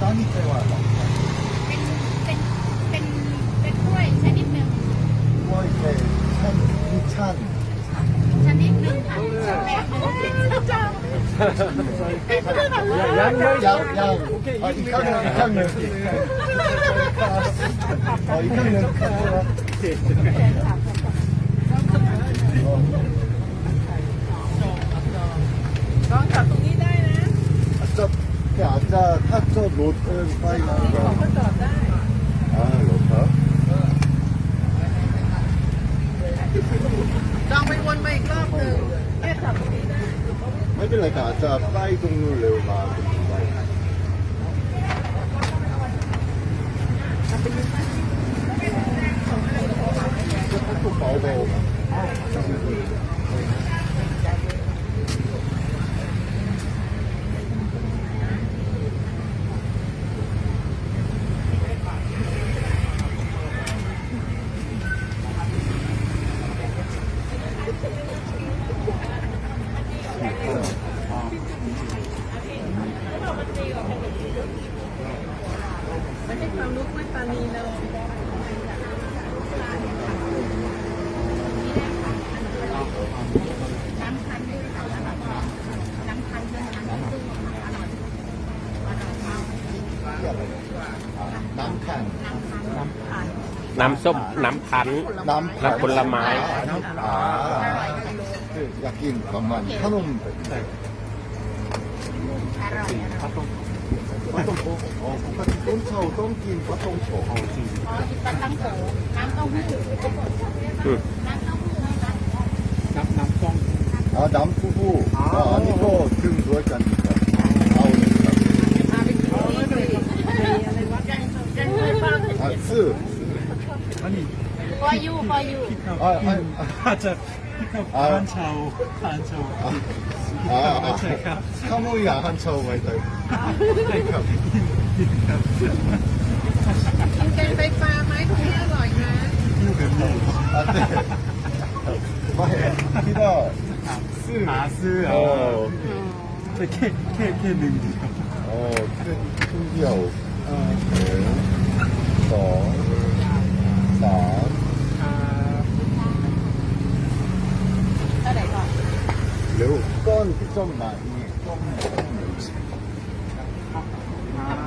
ตอนนี้เทว่าเป็นเป็นเป็นเป็นกล้วยชนิดหนึ่งว่าเทชันดิชันชนิดหนึ่งค่ะแบบหนึ่งเป็นพืชของเรายังยังยังอะอีกข้างหนึ่งอีกข้างหนึ่งอะอีกข้างหนึ่งข้างหนึ่ง ลองจับตรงนี้ได้นะ อาจจะเนี่ย จจะถ้าจะรถเดินไปนะก็ก็จอดได้อ่ารถครับลองไปวนมาอีกรอบหนึ่งแค่จับตรงนี้ได้ไม่เป็นไรค่ะอาจจะไปตรงนู้นเร็วมาตรงนี้ไปจะให้กระเป๋าเบา ไม่ใช่ความรู้ไม่ปานีเลยน้ำคันด้วยค่ะแล้วก็น้ำคันด้วยน้ำตู้อร่อยอร่อยมากน้ำขันน้ำคันน้ำส้ม น้ำพันธุ์น้ำน้ำผลไม้ น้ำอ่าคืออยากกินประมาณขนม อร่อยอร่อย ปลาต้องโกอ๋อปกติต้นเช้าต้องกินปลาต้องโกพอกินปลาตั้งโขน้ำเต้าหู้อืม น้ำเต้าหู้นะคะอ่าดำฟูฟูอ่าอันนี้ก็ถึงด้วยกันครับเอาเลยครับยังเคยฟังอ่าซื้อพออยู่พออยู่อ่าอ่าอาจจะ พี่กับทานเชาทานเชาอ่าอ่าอ่าใช่ครับขโมยอาหารเช้าไว้เลยครับกินแกงไตปลาไหมตรงนี้อร่อยนะอยู่กันเลยอ่าเต้ไม่ที่ว่าซื้อหาซื้อโ 매우 건 1.만이. 좀 아.